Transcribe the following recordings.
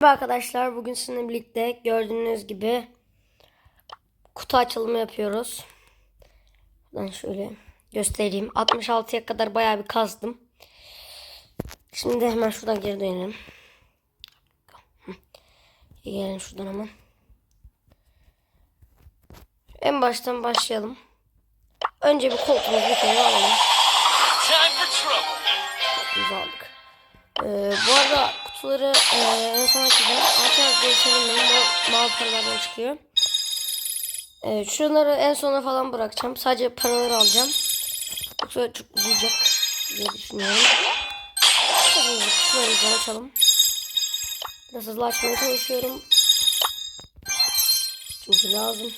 Merhaba arkadaşlar bugün sizinle birlikte gördüğünüz gibi kutu açılımı yapıyoruz. Ben şöyle göstereyim. 66'ya kadar bayağı bir kazdım. Şimdi hemen şuradan geri dönelim. Gelelim şuradan hemen. En baştan başlayalım. Önce bir koltuğumuzu bir kere alalım. Koltuğumuzu aldık. Ee, bu arada kutuları e, en son açacağım. Diye sevinmeyin. Bu mavi paralardan çıkıyor. Ee, şunları en sona falan bırakacağım. Sadece paraları alacağım. Yoksa çok uzayacak diye düşünüyorum. Hızlı kutularımızı açalım. Biraz hızlı açmaya çalışıyorum. Çünkü lazım.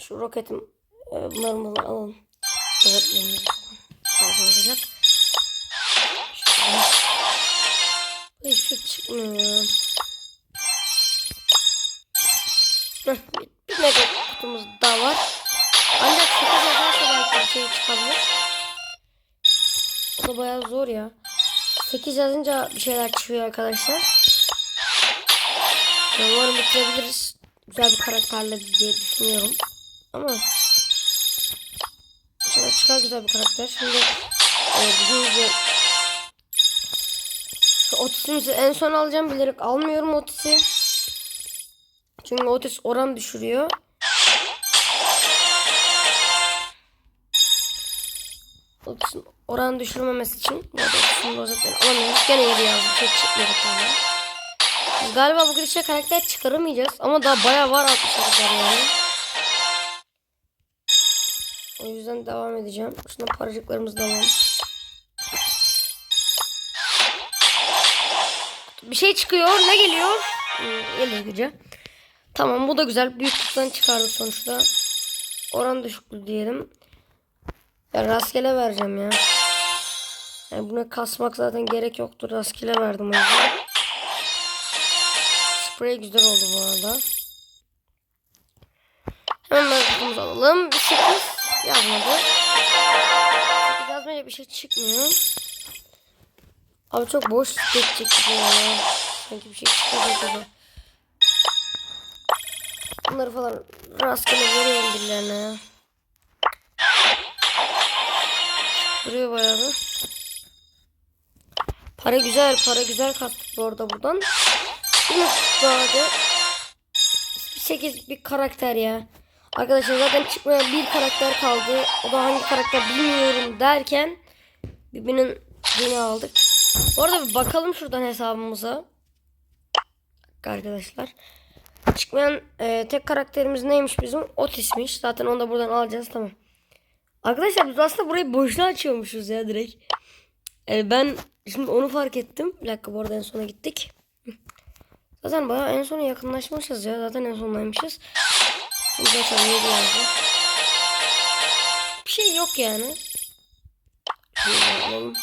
Şu roketim e, bunları alalım. Lazım olacak. Hiçbir çıkmıyor. Heh, bir, mega kutumuz daha var. Ancak 8 yazarsa belki bir şey çıkabilir. O da bayağı zor ya. 8 yazınca bir şeyler çıkıyor arkadaşlar. Ya Umarım bitirebiliriz. Güzel bir karakterle diye düşünüyorum. Ama İnşallah çıkar güzel bir karakter. Şimdi e, gibi Otis'imizi en son alacağım bilerek almıyorum Otis'i. Çünkü Otis oran düşürüyor. Otis'in oran düşürmemesi için bu Otis'in rozetlerini alamıyoruz. Gene yedi yazdı. Şey çıkmadı tane. Galiba bu girişe karakter çıkaramayacağız. Ama daha bayağı var 60 kadar yani. O yüzden devam edeceğim. Şuradan paracıklarımızı da alalım. Bir şey çıkıyor. Ne geliyor? Hmm, geliyor güce. Tamam bu da güzel. Büyük kutudan çıkardık sonuçta. Oran düşüklü diyelim. Ya rastgele vereceğim ya. Yani buna kasmak zaten gerek yoktur. Rastgele verdim yüzden. Sprey güzel oldu bu arada. Hemen kutumuzu alalım. Bir 8 yazmadı. 8 yazmayınca bir şey çıkmıyor. Abi çok boş geçecek gibi ya. Sanki bir şey çıkacak gibi. Bunları falan rastgele veriyorum birilerine ya. Duruyor bayağı. Para güzel, para güzel kattık bu arada buradan. Bir böyle 8 bir karakter ya. Arkadaşlar zaten çıkmayan bir karakter kaldı. O da hangi karakter bilmiyorum derken birbirinin yeni aldık. Bu arada bir bakalım şuradan hesabımıza. Arkadaşlar. Çıkmayan e, tek karakterimiz neymiş bizim? Otis'miş. Zaten onu da buradan alacağız tamam. Arkadaşlar biz aslında burayı boşuna açıyormuşuz ya direkt. E, ben şimdi onu fark ettim. Bir dakika bu arada en sona gittik. Zaten bayağı en sona yakınlaşmışız ya. Zaten en sondaymışız. Şimdi? Bir şey yok yani. Şöyle alalım.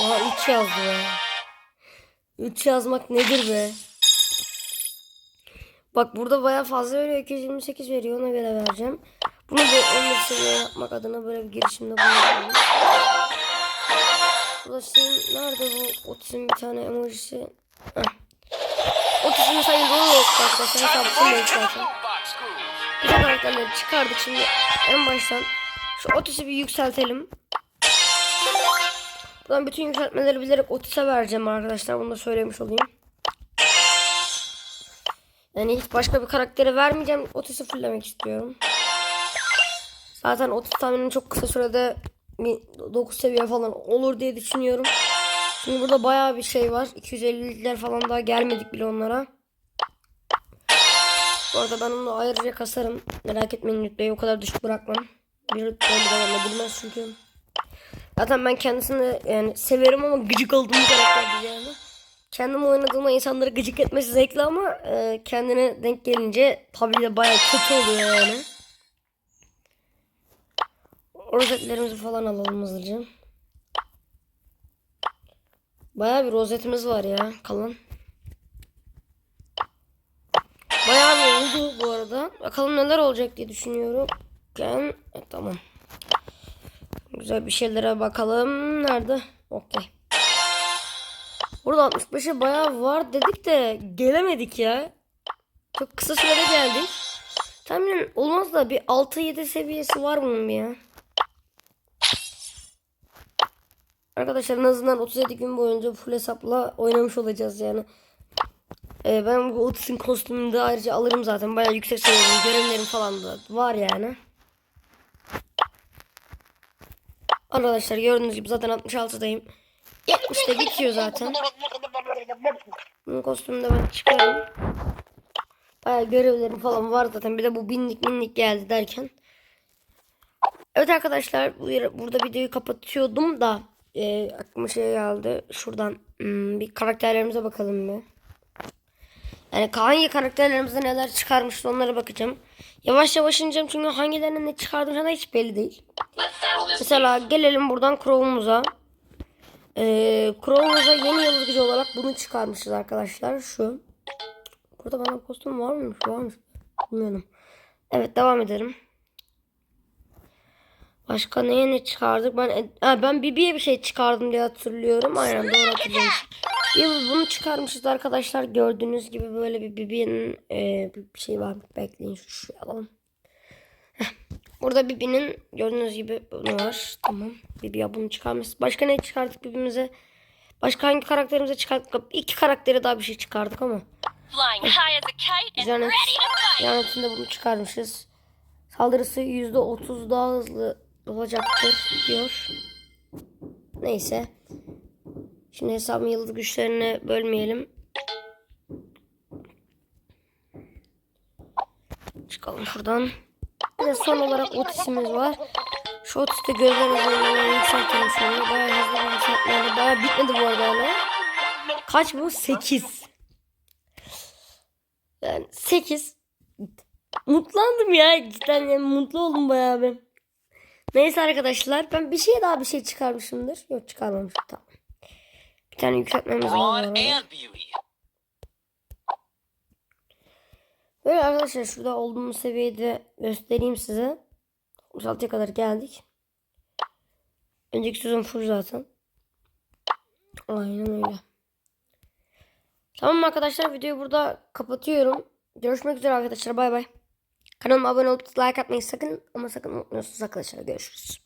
Oha 3 yazdı be. 3 yazmak nedir be? Bak burada baya fazla veriyor. 228 veriyor. Ona göre vereceğim. Bunu da 11 seviye yapmak adına böyle bir girişimde bulunuyorum. Burada şeyin nerede bu otizm bir tane emojisi? Heh. Otizm sayılı yok arkadaşlar. Hesabısın yok zaten. Güzel karakterleri çıkardık şimdi en baştan. Şu otisi bir yükseltelim. Buradan bütün yükseltmeleri bilerek otise vereceğim arkadaşlar. Bunu da söylemiş olayım. Yani hiç başka bir karaktere vermeyeceğim. Otisi fulllemek istiyorum. Zaten otis tahminim çok kısa sürede bir 9 seviye falan olur diye düşünüyorum. Şimdi burada bayağı bir şey var. 250'ler falan daha gelmedik bile onlara. Bu arada ben onu ayrıca kasarım. Merak etmeyin rütbeyi o kadar düşük bırakmam. Bir rütbeyle devam edilmez çünkü. Zaten ben kendisini yani severim ama gıcık olduğum karakter yani. Kendim oynadığımda insanları gıcık etmesi zevkli ama e, kendine denk gelince tabii de bayağı kötü oluyor yani. Rozetlerimizi falan alalım hızlıca. Bayağı bir rozetimiz var ya kalan. Bayağı bir oldu bu arada. Bakalım neler olacak diye düşünüyorum. Ben, e, tamam. Güzel bir şeylere bakalım. Nerede? Okey. Burada 65'e bayağı var dedik de gelemedik ya. Çok kısa sürede geldik. Tahminen olmaz da bir 6-7 seviyesi var bunun bir ya. Arkadaşlar en azından 37 gün boyunca full hesapla oynamış olacağız yani. Ee, ben bu Otis'in kostümünü de ayrıca alırım zaten. Bayağı yüksek seviyeli görevlerim falan da var yani. Arkadaşlar gördüğünüz gibi zaten 66'dayım. 70'te bitiyor zaten. Bunun kostümünü ben çıkarım. Bayağı görevlerim falan var zaten. Bir de bu binlik minlik geldi derken. Evet arkadaşlar burada videoyu kapatıyordum da e, aklıma şey geldi. Şuradan hmm, bir karakterlerimize bakalım bir. Yani hangi karakterlerimizde neler çıkarmıştı onlara bakacağım. Yavaş yavaş ineceğim çünkü hangilerinin ne çıkardığını hiç belli değil. Mesela gelelim buradan Crow'umuza. Ee, Crow'umuza yeni yıldız olarak bunu çıkarmışız arkadaşlar. Şu. Burada bana kostüm var mıymış? Varmış. Bilmiyorum. Evet devam edelim. Başka neye ne çıkardık? Ben ha, ben Bibi'ye bir şey çıkardım diye hatırlıyorum. Aynen doğru hatırlıyorum. Bir bunu çıkarmışız arkadaşlar. Gördüğünüz gibi böyle bir Bibi'nin e, bir şey var. Bekleyin şu şuraya alalım. Heh. Burada Bibi'nin gördüğünüz gibi bunu var. Tamam. Bibi ya bunu çıkarmış. Başka ne çıkardık Bibi'mize? Başka hangi karakterimize çıkarttık? İki karaktere daha bir şey çıkardık ama. Janet. Janet'in de bunu çıkarmışız. Saldırısı %30 daha hızlı olacaktır diyor. Neyse. Şimdi hesabın yıldız güçlerine bölmeyelim. Çıkalım şuradan. De son olarak Otis'imiz var. Şu Otis'te gözlerimizden yükseltelim şöyle. Bayağı hızlı bir yükseltmeyle. Bayağı bitmedi bu arada hala. Kaç bu? 8. Yani 8. Mutlandım ya cidden yani mutlu oldum bayağı ben. Neyse arkadaşlar ben bir şey daha bir şey çıkarmışımdır. Yok çıkarmamışım tamam. Bir tane yükseltmemiz beauty. Böyle arkadaşlar şurada olduğumuz seviyede göstereyim size. 36'ya kadar geldik. Önceki sezon full zaten. Aynen öyle. Tamam arkadaşlar videoyu burada kapatıyorum. Görüşmek üzere arkadaşlar bay bay. Kanalıma abone olup like atmayı sakın ama sakın unutmuyorsunuz arkadaşlar. Görüşürüz.